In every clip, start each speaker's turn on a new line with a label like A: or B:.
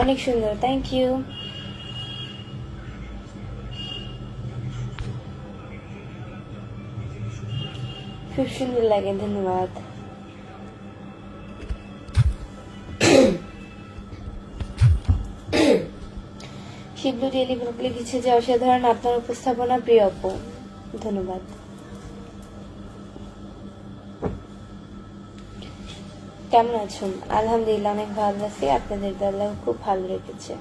A: অনেক সুন্দর thank you খুব সুন্দর লাগে, ধন্যবাদ। শিবলু ডেলি টেলিফোন লিখেছে যে, অসাধারণ আপনার উপস্থাপনা, প্রিয় অপু ধন্যবাদ। কেমন আছেন আলহামদুলিল্লাহ, অনেক ভালো আছি। আপনাদের বেলা খুব ভালো রেখেছে।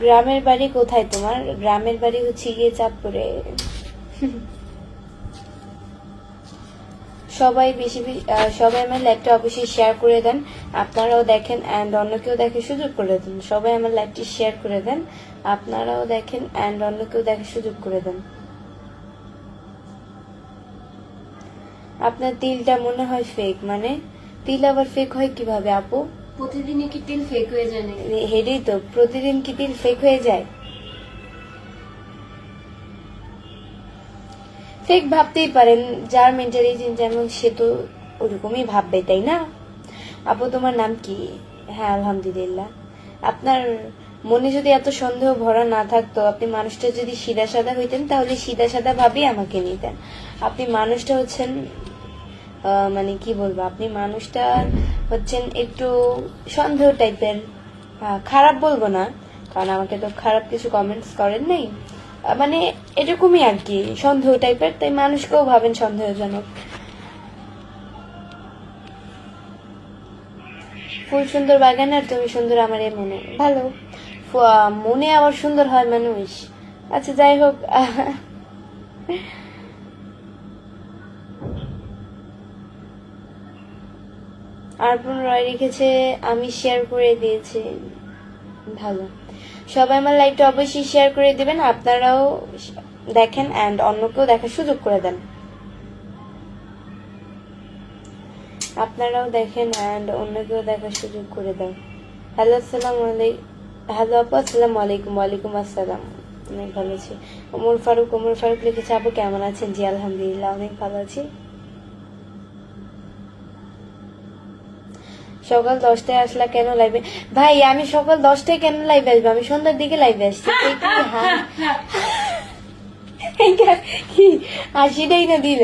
A: গ্রামের বাড়ি কোথায় তোমার? গ্রামের বাড়ি হচ্ছে গিয়ে চাঁদপুরে। সবাই বেশি বেশি- সবাই আমার লাইভটা অবশ্যই শেয়ার করে দেন। আপনারাও দেখেন অ্যান্ড অন্যকেও দেখার সুযোগ করে দেন। সবাই আমার লাইভটি শেয়ার করে দেন। আপনারাও দেখেন অ্যান্ড অন্যকেও দেখার সুযোগ করে দেন। আপনার তিলটা মনে হয় ফেক মানে তিল আবার ফেক হয় কীভাবে আপু?
B: প্রতিদিনই কি তিল ফেক হয়ে যায়
A: হেডেই তো প্রতিদিন কি তিল ফেক হয়ে যায়? ফেক ভাবতেই পারেন, যার মেন্টালিটি যেমন সে তো ওরকমই ভাববে, তাই না? আপু, তোমার নাম কি? হ্যাঁ আলহামদুলিল্লাহ। আপনার মনে যদি এত সন্দেহ ভরা না থাকতো, আপনি মানুষটা যদি সিধা সাদা হইতেন, তাহলে সিধা সাদা ভাবেই আমাকে নিতেন। আপনি মানুষটা হচ্ছেন মানে কি বলব, আপনি মানুষটা হচ্ছেন একটু সন্দেহ টাইপের খারাপ বলব না, কারণ আমাকে তো খারাপ কিছু কমেন্টস করেন নাই। মানে এরকমই আর কি, সন্দেহ টাইপের তাই মানুষকেও ভাবেন সন্দেহজনক। ফুল সুন্দর বাগান আর তুমি সুন্দর আমার এ মনে। ভালো। মনে আবার সুন্দর হয় মানুষ। আচ্ছা যাই হোক। আরপন রয় রেখেছে আমি শেয়ার করে দিয়েছি। ভালো। সবাই আমার লাইভটা অবশ্যই শেয়ার করে দিবেন, আপনারাও দেখেন অ্যান্ড অন্যকেও দেখার সুযোগ করে দেন। আপনারাও দেখেন অ্যান্ড অন্যকেও দেখার সুযোগ করে দেন। হ্যালো আসসালাম হ্যালো আপু, আসসালামু আলাইকুম, ওয়ালাইকুম আসসালাম। অনেক ভালো আছি। ওমর ফারুক ওমর ফারুক লিখেছে, আপু, কেমন আছেন? জি, আলহামদুলিল্লাহ, অনেক ভালো আছি। সকাল দশটায় আসলা কেন লাইভে ভাই আমি সকাল দশটায় কেন লাইভে আসব? আমি সন্ধ্যার দিকে লাইভে আসছি। কি কি? হাসিটাই না দিল।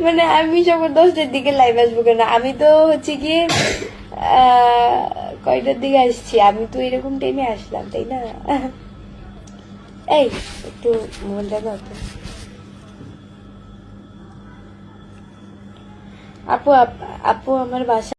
A: মানে আমি সকাল দশটার দিকে লাইভ আসব কেন? আমি তো হচ্ছে আহ, কয়টার দিকে আসছি? আমি তো এরকম টাইমে আসলাম তাই না? এই একটু দাও তো। আপু আপু আমার বাসা